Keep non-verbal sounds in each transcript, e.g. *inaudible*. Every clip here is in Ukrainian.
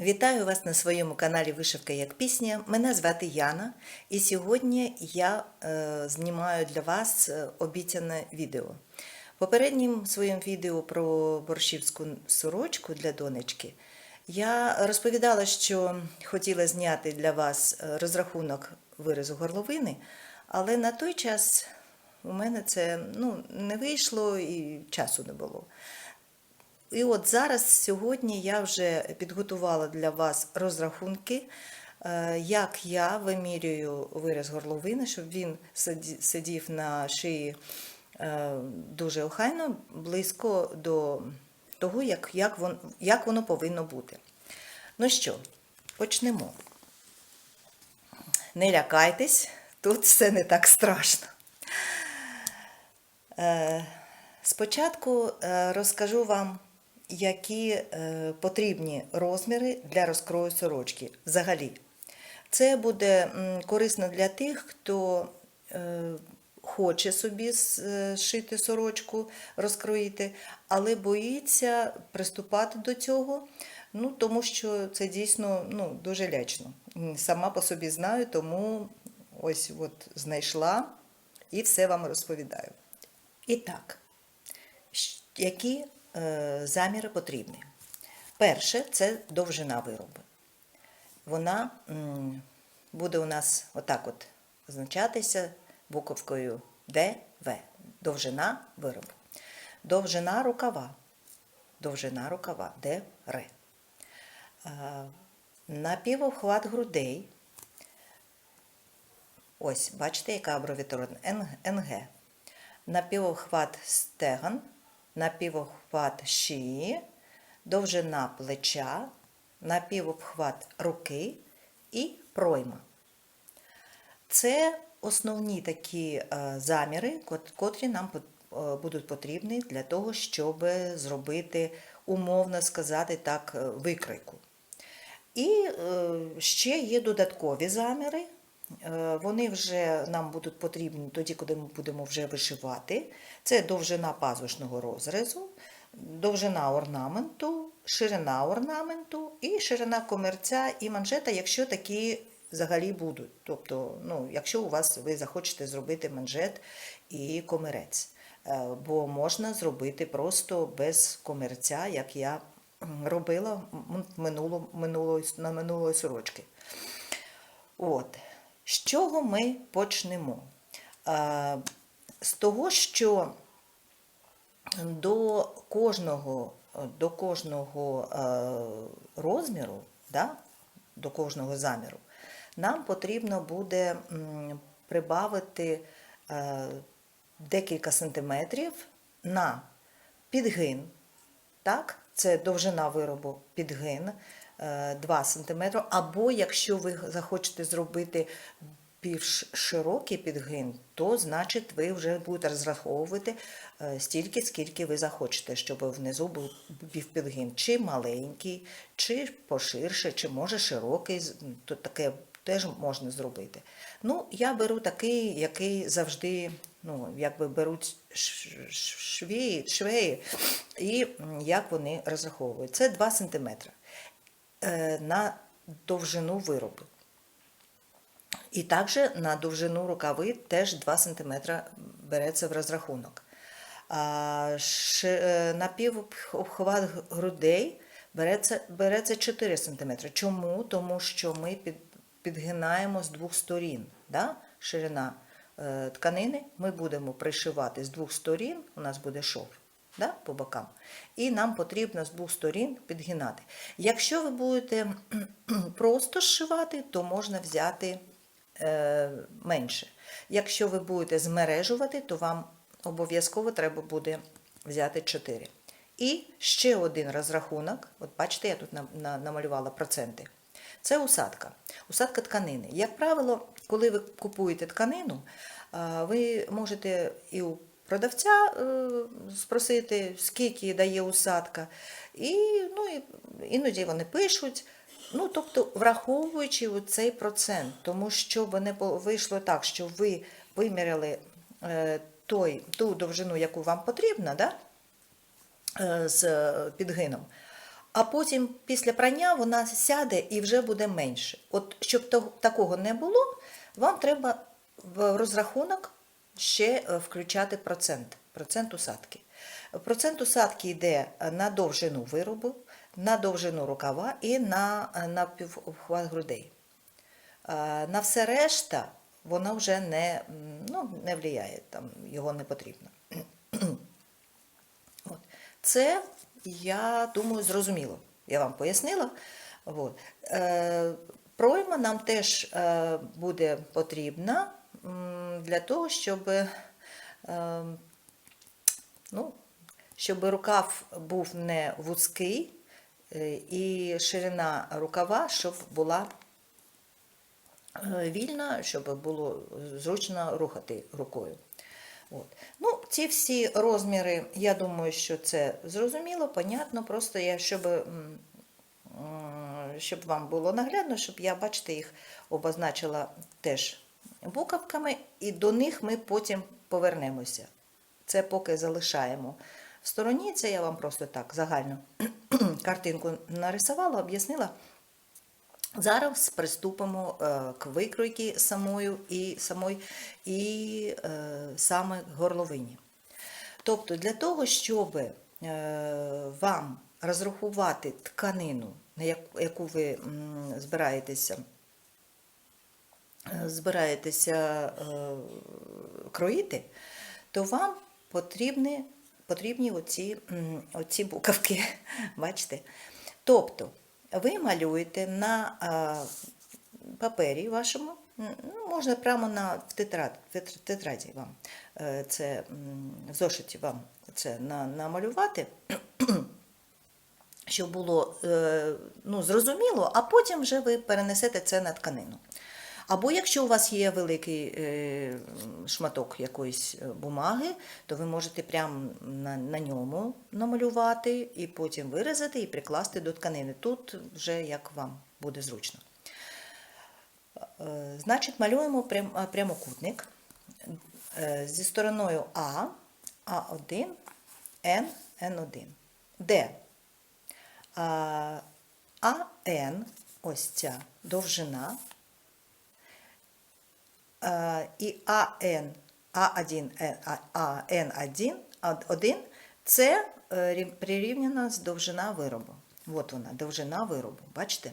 Вітаю вас на своєму каналі Вишивка як пісня. Мене звати Яна, і сьогодні я е, знімаю для вас е, обіцяне відео. Попереднім своїм відео про борщівську сорочку для донечки я розповідала, що хотіла зняти для вас е, розрахунок виразу горловини, але на той час у мене це ну, не вийшло і часу не було. І от зараз, сьогодні, я вже підготувала для вас розрахунки, е, як я вимірюю вираз горловини, щоб він сидів на шиї е, дуже охайно, близько до того, як, як, вон, як воно повинно бути. Ну що, почнемо. Не лякайтесь, тут все не так страшно. Е, Спочатку розкажу вам, які е, потрібні розміри для розкрою сорочки взагалі. Це буде корисно для тих, хто е, хоче собі с- зшити сорочку, розкроїти, але боїться приступати до цього, ну, тому що це дійсно ну, дуже лячно. Сама по собі знаю, тому ось от знайшла і все вам розповідаю. І так, які е, заміри потрібні? Перше це довжина виробу. Вона буде у нас отак от означатися буковкою ДВ. Довжина виробу. Довжина рукава. Довжина рукава ДР. Е, Напівохват грудей. Ось, бачите, яка абровіатура НГ. Напівохват стегон, напівохват шиї, довжина плеча, напівобхват руки і пройма. Це основні такі е, заміри, котрі нам е, будуть потрібні для того, щоб зробити, умовно сказати так, е, викройку. І ще є додаткові заміри. Е, Вони вже нам будуть потрібні тоді, коли ми будемо вже вишивати. Це довжина пазушного розрізу, довжина орнаменту, ширина орнаменту і ширина комерця і манжета, якщо такі взагалі будуть. Тобто, ну, якщо у вас ви захочете зробити манжет і комерець. Е, Бо можна зробити просто без комерця, як я робила м, минуло, на минулої сорочки. От. З чого ми почнемо? Е, З того, що до кожного, до кожного е, розміру, да, до кожного заміру, нам потрібно буде прибавити е, декілька сантиметрів на підгин. Так? Це довжина виробу підгин е, 2 см. Або якщо ви захочете зробити більш широкий підгин, то значить ви вже будете розраховувати е, стільки, скільки ви захочете, щоб внизу був підгин. Чи маленький, чи поширше, чи може широкий, то таке теж можна зробити. Ну, я беру такий, який завжди, ну, якби беруть ш- ш- швеї, і як вони розраховують. Це 2 см е, на довжину виробу. І також на довжину рукави теж 2 см береться в розрахунок. Е, напівобхват грудей береться, береться 4 см. Чому? Тому що ми під, підгинаємо з двох сторін. Да? Ширина тканини ми будемо пришивати з двох сторін, у нас буде шов да, по бокам. І нам потрібно з двох сторін підгинати. Якщо ви будете *clears throat* просто зшивати, то можна взяти е, менше. Якщо ви будете змережувати, то вам обов'язково треба буде взяти 4. І ще один розрахунок. От бачите, я тут на- на- намалювала проценти. Це усадка. Усадка тканини. Як правило, коли ви купуєте тканину, ви можете і у продавця е, спросити, скільки дає усадка. І, ну, і іноді вони пишуть. Ну, тобто, враховуючи цей процент, тому щоб не вийшло так, що ви виміряли е, той, ту довжину, яку вам потрібно, да? е, з підгином. а потім після прання вона сяде і вже буде менше. От щоб такого не було, вам треба в розрахунок ще е, включати процент, процент усадки. Процент усадки йде на довжину виробу, на довжину рукава і на, на півхват грудей. На все решта воно вже не, ну, не впливає, там, його не потрібно. *clears throat* От. Це, я думаю, зрозуміло. Я вам пояснила. От. Пройма нам теж е, буде потрібна для того, щоб, е, ну, щоб рукав був не вузький е, і ширина рукава, щоб була вільна, щоб було зручно рухати рукою. От. Ну, ці всі розміри, я думаю, що це зрозуміло, понятно. Просто я, щоб, щоб вам було наглядно, щоб я, бачите, їх обозначила теж буковками, і до них ми потім повернемося. Це поки залишаємо в стороні. Це я вам просто так загальну *clears throat* картинку нарисувала, об'яснила. Зараз приступимо е, к викройці самою і, самої, і е, саме горловині. Тобто для того, щоб е, вам розрахувати тканину, яку, яку ви збираєтеся, е, збираєтеся е, кроїти, то вам потрібні, потрібні оці, оці буковки. *laughs* Бачите? Тобто, ви малюєте на папері вашому, ну, можна прямо на в тетраді, в тетраді вам е, це в зошиті вам це на, намалювати, *clears throat* щоб було е, ну, зрозуміло, а потім вже ви перенесете це на тканину. Або якщо у вас є великий е, шматок якоїсь е, бумаги, то ви можете прямо на, на ньому намалювати і потім вирізати і прикласти до тканини. Тут вже як вам буде зручно. Значить, малюємо прямокутник зі стороною А, А1, Н, Н1, де а, АН, ось ця довжина, і АН, А1, АН1, А1 це е, рів- прирівняно з довжина виробу. От вона, довжина виробу, бачите?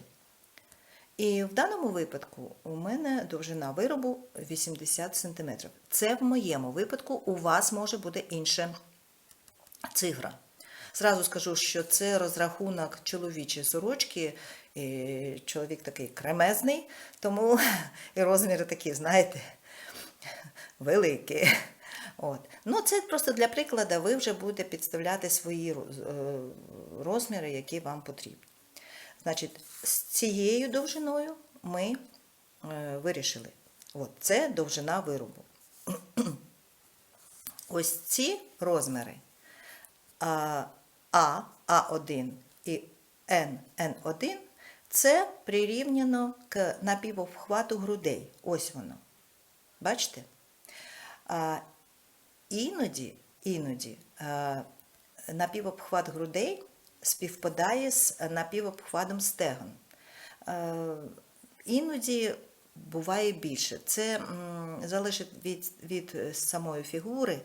І в даному випадку у мене довжина виробу 80 см. Це в моєму випадку у вас може бути інша цифра. Зразу скажу, що це розрахунок чоловічої сорочки. І чоловік такий кремезний, тому *laughs* і розміри такі, знаєте, великі. От. Ну, це просто для прикладу, ви вже будете підставляти свої е, розміри, які вам потрібні. Значить, з цією довжиною ми е, вирішили. От, це довжина виробу. *clears throat* Ось ці розміри а, А, А1 і Н, Н1 це прирівняно к напівобхвату грудей. Ось воно. Бачите? А, іноді, іноді а, напівобхват грудей співпадає з напівобхватом стегон. Е, Іноді буває більше. Це м, залежить від, від е, самої фігури.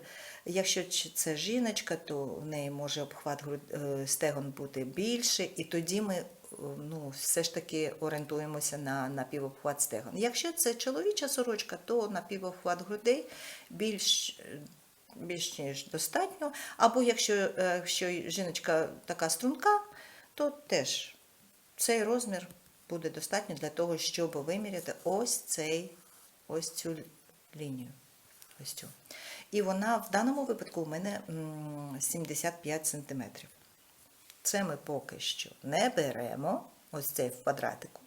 Якщо це жіночка, то в неї може обхват е, стегон бути більше, і тоді ми е, ну, все ж таки орієнтуємося на напівобхват стегон. Якщо це чоловіча сорочка, то напівобхват грудей більш більш ніж достатньо. Або якщо, е, якщо жіночка така струнка, то теж цей розмір буде достатньо для того, щоб виміряти ось цей, ось цю лінію. Ось цю. І вона в даному випадку у мене 75 см. Це ми поки що не беремо, ось цей в квадратику,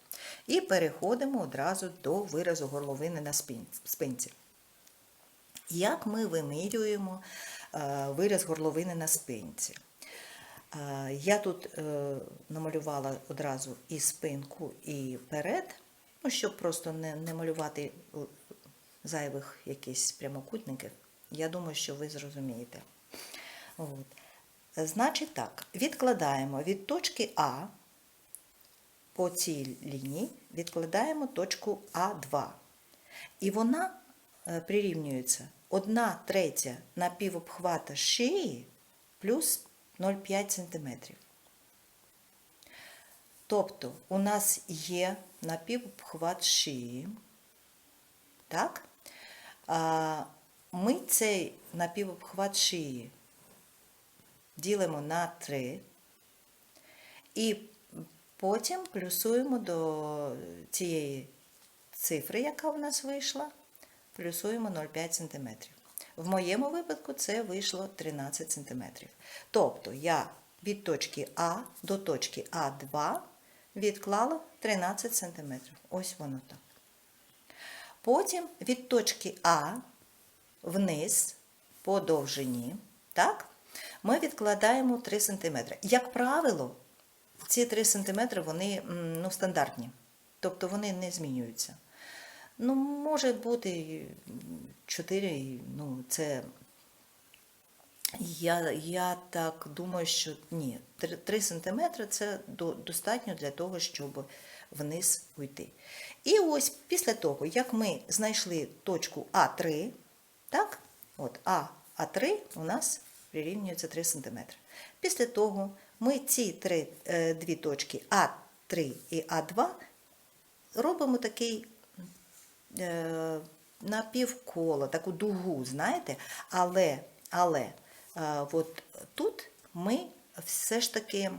і переходимо одразу до виразу горловини на спинці. Як ми вимірюємо е, вираз горловини на спинці? Е, Я тут е, намалювала одразу і спинку, і перед, ну, щоб просто не, малювати зайвих якісь прямокутників. Я думаю, що ви зрозумієте. От. Значить так, відкладаємо від точки А по цій лінії, відкладаємо точку А2. І вона е, прирівнюється 1 третя напівобхвата шиї плюс 0,5 см. Тобто у нас є напівобхват шиї. Так? Ми цей напівобхват шиї ділимо на 3 і потім плюсуємо до цієї цифри, яка у нас вийшла, плюсуємо 0,5 см. В моєму випадку це вийшло 13 см. Тобто я від точки А до точки А2 відклала 13 см. Ось воно так. Потім від точки А вниз по довжині, так, ми відкладаємо 3 см. Як правило, ці 3 см вони ну, стандартні, тобто вони не змінюються. Ну, може бути 4, ну, це. Я, я так думаю, що ні, 3, 3 см це до, достатньо для того, щоб вниз уйти. І ось після того, як ми знайшли точку А3, так, от А, А3 у нас прирівнюється 3 см. Після того ми ці три, е, дві точки А3 і А2 робимо такий е, напівколо, таку дугу, знаєте, але, але е, от тут ми все ж таки,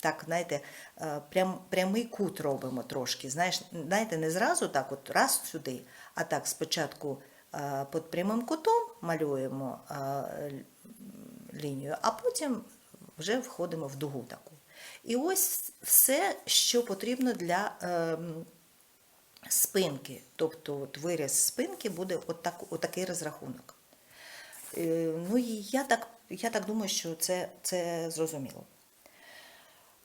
так, знаєте, е, прям, прямий кут робимо трошки. Знаєш, знаєте, не зразу так, от раз сюди, а так спочатку під прямим кутом малюємо е, лінію, а потім вже входимо в дугу таку. І ось все, що потрібно для ем, спинки. Тобто от виріз спинки буде отак, отакий розрахунок. Е, Ну і я так, я так думаю, що це, це зрозуміло.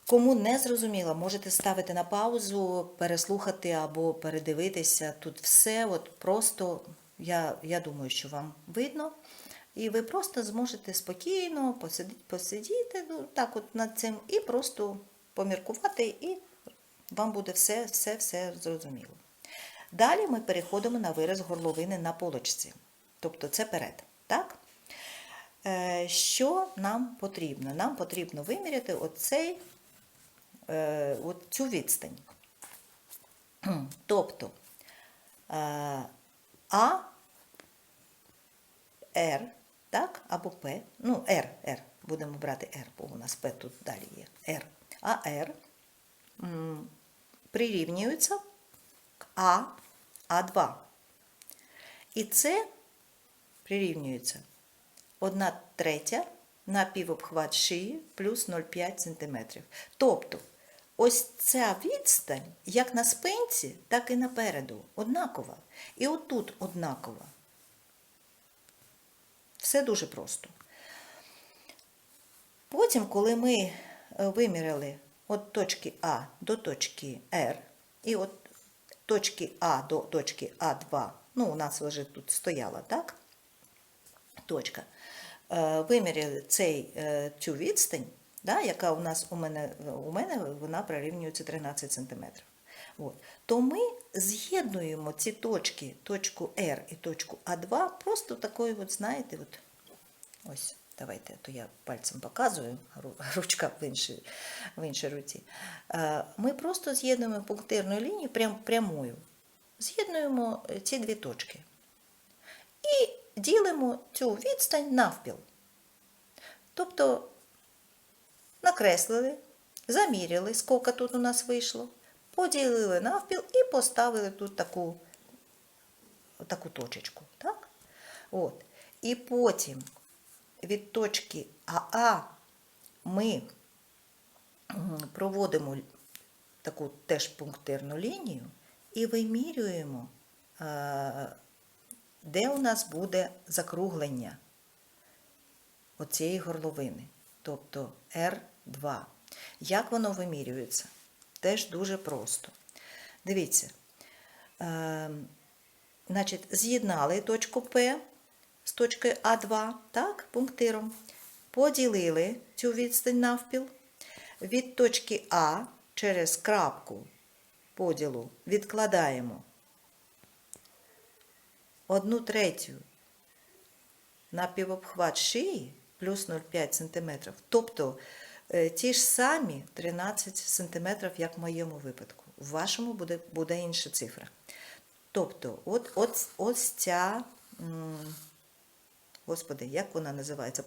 Кому не зрозуміло, можете ставити на паузу, переслухати або передивитися. Тут все от просто, я, я думаю, що вам видно. І ви просто зможете спокійно посидіти, посидіти ну, так от над цим і просто поміркувати, і вам буде все, все, все зрозуміло. Далі ми переходимо на вираз горловини на полочці. Тобто це перед. Так? Е, Що нам потрібно? Нам потрібно виміряти оцей, е, цю відстань. *clears throat* Тобто е, А, Р, так, або П, ну, Р, Р, будемо брати Р, бо у нас П тут далі є, Р. А Р прирівнюється к А, А2. І це прирівнюється 1 третя на півобхват шиї плюс 0,5 см. Тобто, ось ця відстань, як на спинці, так і напереду, однакова. І отут однакова. Все дуже просто. Потім, коли ми е, виміряли від точки А до точки Р, і від точки А до точки А2, ну, у нас вже тут стояла, так? Точка. Е, Виміряли цей, е, цю відстань, да, яка у нас у мене, у мене вона прирівнюється 13 см. От. То ми з'єднуємо ці точки, точку R і точку А2, просто такою, от, знаєте, от, ось, давайте, то я пальцем показую, *laughs* ручка в іншій, в іншій руці. Е, Ми просто з'єднуємо пунктирну лінію прям, прямою. З'єднуємо е, ці дві точки. І ділимо цю відстань навпіл. Тобто накреслили, заміряли, скільки тут у нас вийшло, поділили навпіл і поставили тут таку, таку точечку. Так? От. І потім від точки АА ми проводимо таку теж пунктирну лінію і вимірюємо, е, де у нас буде закруглення оцієї горловини, тобто R2. Як воно вимірюється? Теж дуже просто. Дивіться, е, значить, з'єднали точку П з точкою А2, так, пунктиром. Поділили цю відстань навпіл. Від точки А через крапку поділу відкладаємо одну третю на півобхват шиї плюс 0,5 см. Тобто е, ті ж самі 13 см, як в моєму випадку. В вашому буде, буде інша цифра. Тобто, от, от, ось ця, господи, як вона називається?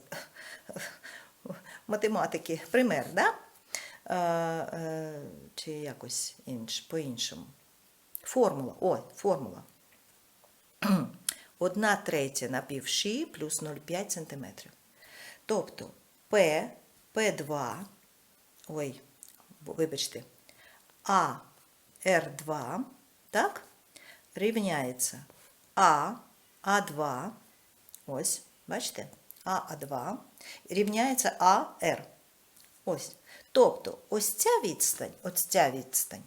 *laughs* Математики, пример, да? Е, е, чи якось інш, по-іншому. Формула. О, формула. *clears throat* Одна третя на півші плюс 0,5 см. Тобто P, P2, ой, вибачте, А, R2, так, рівняється А, А2, ось, бачите, А, А2, рівняється АР. Ось. Тобто, ось ця відстань, ось ця відстань,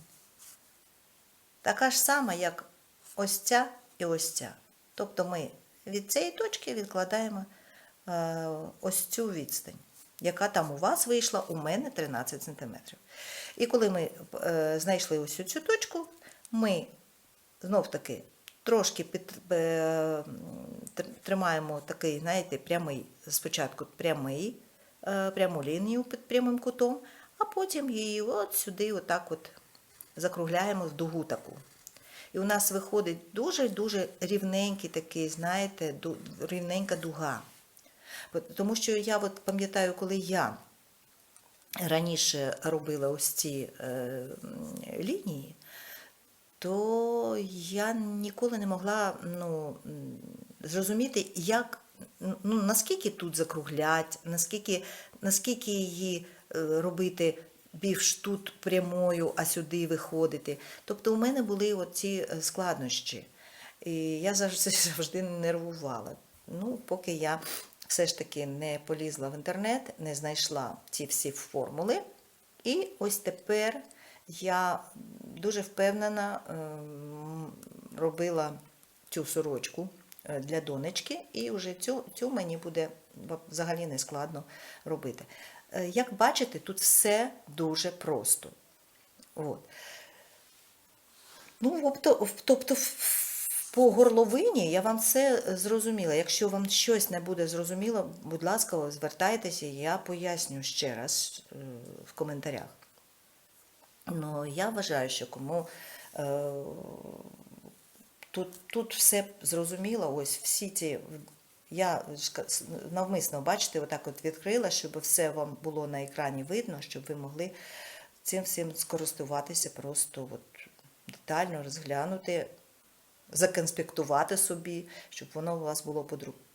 така ж сама, як ось ця і ось ця. Тобто ми від цієї точки відкладаємо ось цю відстань, яка там у вас вийшла, у мене 13 см. І коли ми е, знайшли ось цю точку, ми знов-таки трошки під, е, тримаємо такий, знаєте, прямий, спочатку прямий, е, пряму лінію під прямим кутом, а потім її от сюди отак от закругляємо в дугу таку. І у нас виходить дуже-дуже рівненький такий, знаєте, рівненька дуга. Тому що я от пам'ятаю, коли я раніше робила ось ці е, лінії, то я ніколи не могла ну, зрозуміти, як, ну, наскільки тут закруглять, наскільки, наскільки її е, робити більш тут прямою, а сюди виходити. Тобто у мене були оці е, складнощі. І я завжди, *laughs* завжди нервувала. Ну, поки я все ж таки не полізла в інтернет, не знайшла ці всі формули. І ось тепер я дуже впевнена ем, робила цю сорочку е, для донечки, і вже цю, цю мені буде взагалі не складно робити. Е, Як бачите, тут все дуже просто. От. Ну, тобто, тобто по горловині я вам все зрозуміла. Якщо вам щось не буде зрозуміло, будь ласка, звертайтеся, я поясню ще раз е, в коментарях. Ну, я вважаю, що кому е, тут, тут все зрозуміло, ось всі ці. Я навмисно, бачите, отак от відкрила, щоб все вам було на екрані видно, щоб ви могли цим всім скористуватися, просто от детально розглянути, законспектувати собі, щоб воно у вас було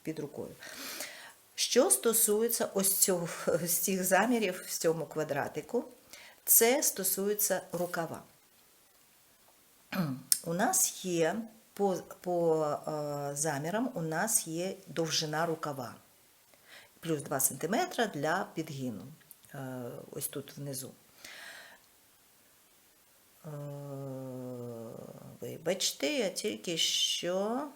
під рукою. Що стосується ось цього, *laughs* з цих замірів в цьому квадратику, це стосується рукава. *clears throat* У нас є по, по е, замірам, у нас є довжина рукава. Плюс 2 см для підгину. Е, ось тут внизу. Вибачте, я тільки що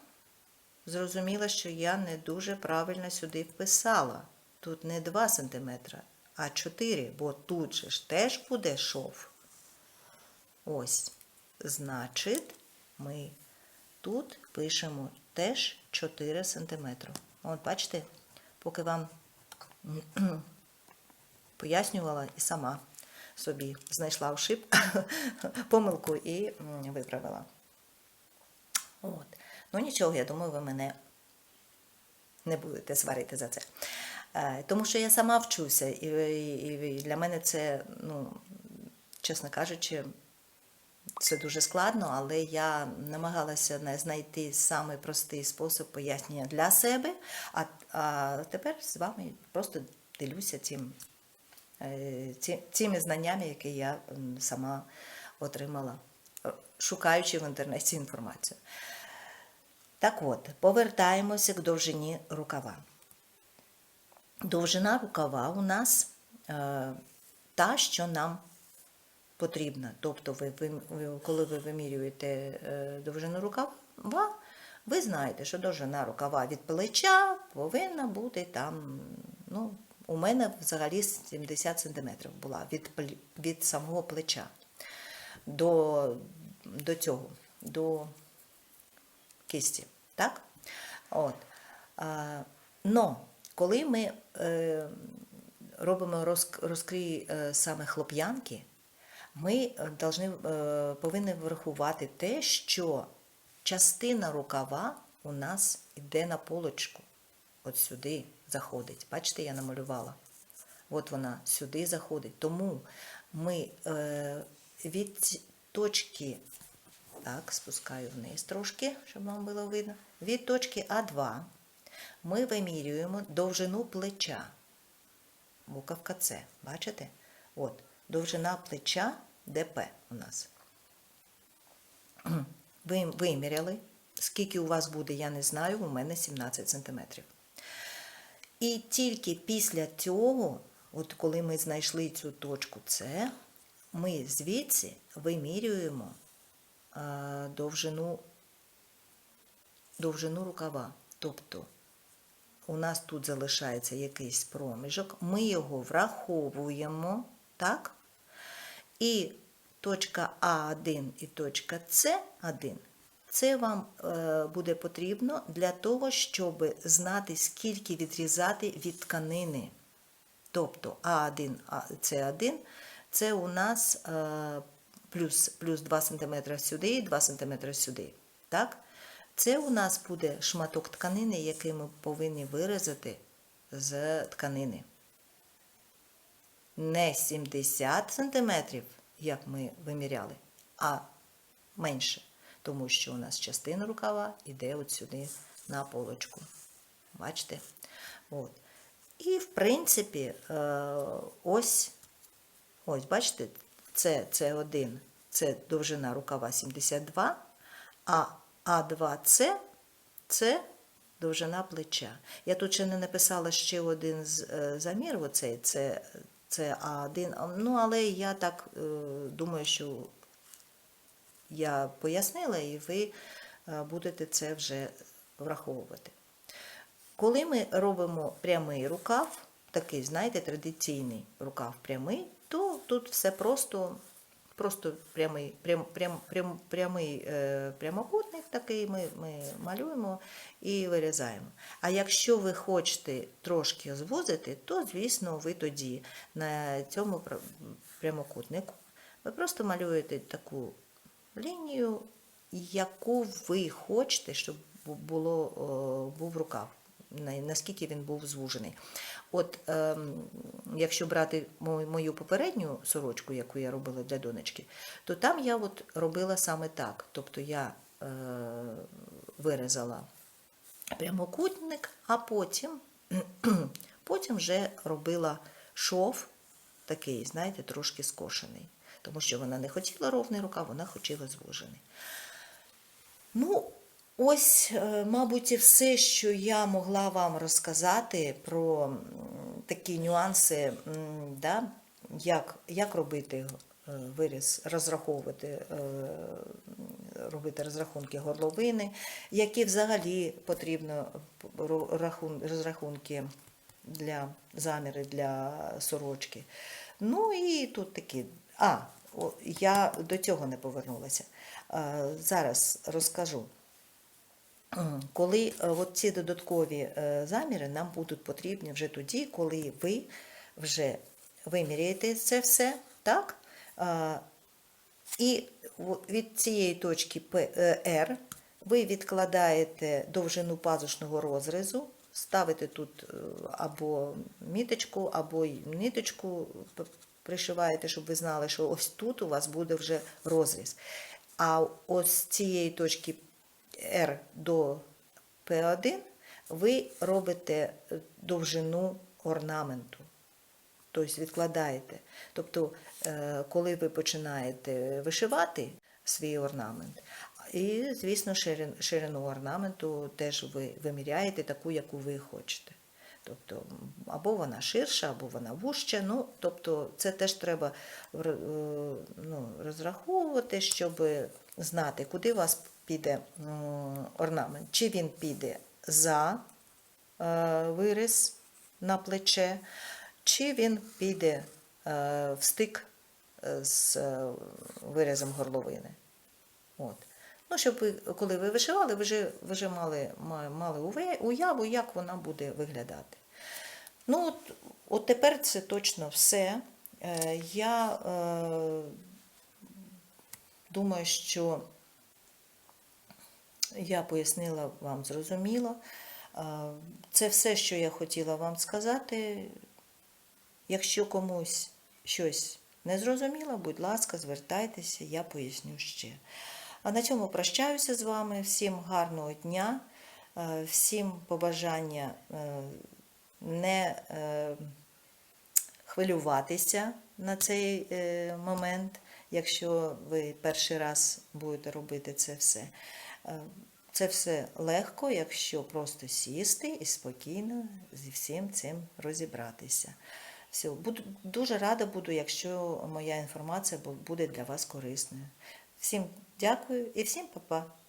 зрозуміла, що я не дуже правильно сюди вписала. Тут не 2 см, а 4, бо тут же ж теж буде шов. Ось. Значить, ми тут пишемо теж 4 см. От, бачите, поки вам *clears throat* пояснювала і сама собі знайшла ошибку, *laughs* помилку і виправила. От. Ну нічого, я думаю, ви мене не будете сварити за це. Е, Тому що я сама вчуся, і, і, і для мене це, ну, чесно кажучи, це дуже складно, але я намагалася знайти самий простий спосіб пояснення для себе, а, а тепер з вами просто ділюся цим, е, цими знаннями, які я сама отримала, шукаючи в інтернеті інформацію. Так от, повертаємося к довжині рукава. Довжина рукава у нас е, та, що нам потрібна. Тобто, ви, коли ви вимірюєте е, довжину рукава, ви знаєте, що довжина рукава від плеча повинна бути там, ну, У мене взагалі 70 см була від, від самого плеча до, до цього, до кисті. Так? От. А, но коли ми е, робимо розк- розкрій е, саме хлоп'янки, ми должны, е, повинні врахувати те, що частина рукава у нас йде на полочку. От сюди заходить. Бачите, я намалювала. От вона сюди заходить. Тому ми е, від точки, так, спускаю вниз трошки, щоб вам було видно. Від точки А2 ми вимірюємо довжину плеча. Буковка С. Бачите? От, довжина плеча ДП у нас. *clears throat* Ви виміряли. Скільки у вас буде, я не знаю, у мене 17 см. І тільки після цього, от коли ми знайшли цю точку С, ми звідси вимірюємо довжину, довжину рукава. Тобто у нас тут залишається якийсь проміжок, ми його враховуємо, так? І точка А1 і точка С1 це вам е, буде потрібно для того, щоб знати, скільки відрізати від тканини. Тобто А1, А- С1 це у нас е, плюс, плюс 2 см сюди і 2 см сюди. Так? Це у нас буде шматок тканини, який ми повинні вирізати з тканини. Не 70 см, як ми виміряли, а менше. Тому що у нас частина рукава йде от сюди на полочку. Бачите? От. І, в принципі, е, ось, ось, бачите, це, це 1, це довжина рукава 72, а А2С це довжина плеча. Я тут ще не написала ще один е, замір, оцей, це, це А1, ну, але я так е, думаю, що я пояснила, і ви е, будете це вже враховувати. Коли ми робимо прямий рукав, такий, знаєте, традиційний рукав прямий, то тут все просто, просто прямий, прям, прям, прям, прямий е, прямокутник такий ми, ми малюємо і вирізаємо. А якщо ви хочете трошки звузити, то, звісно, ви тоді на цьому прямокутнику ви просто малюєте таку лінію, яку ви хочете, щоб бу- було, о, був рукав, наскільки він був звужений. От ем, якщо брати мою попередню сорочку, яку я робила для донечки, то там я от робила саме так. Тобто я е, вирізала прямокутник, а потім, *clears throat* потім вже робила шов такий, знаєте, трошки скошений. Тому що вона не хотіла ровний рукав, вона хотіла звужений. Ну, ось, е, мабуть, і все, що я могла вам розказати про такі нюанси, да, як, як робити е, виріз, розраховувати, е, робити розрахунки горловини, які взагалі потрібно розрахунки для заміри для сорочки. Ну і тут такі. А, я до цього не повернулася. Зараз розкажу. *clears throat* Коли е, от ці додаткові е, заміри нам будуть потрібні вже тоді, коли ви вже виміряєте це все, так? І від цієї точки П- е, R ви відкладаєте довжину пазушного розрізу, ставите тут або міточку, або ниточку пришиваєте, щоб ви знали, що ось тут у вас буде вже розріз. А ось цієї точки R до P1 ви робите е, довжину орнаменту. Тобто відкладаєте. Тобто, е, коли ви починаєте вишивати свій орнамент, і, звісно, ширину орнаменту теж ви виміряєте таку, яку ви хочете. Тобто, або вона ширша, або вона вужча. Ну, тобто, це теж треба е, ну, розраховувати, щоб знати, куди вас піде орнамент. Чи він піде за е, виріз на плече, чи він піде е, в стик е, з вирізом горловини. От. Ну, щоб ви, коли ви вишивали, ви вже, вже мали, мали уяву, як вона буде виглядати. Ну, от, от тепер це точно все. Я е, думаю, що я пояснила вам зрозуміло. Це все, що я хотіла вам сказати. Якщо комусь щось не зрозуміло, будь ласка, звертайтеся, я поясню ще. А на цьому прощаюся з вами. Всім гарного дня, всім побажання е, не е, хвилюватися на цей е, момент, якщо ви перший раз будете робити це все. Це все легко, якщо просто сісти і спокійно зі всім цим розібратися. Все, буду, дуже рада буду, якщо моя інформація буде для вас корисною. Всім дякую і всім па-па.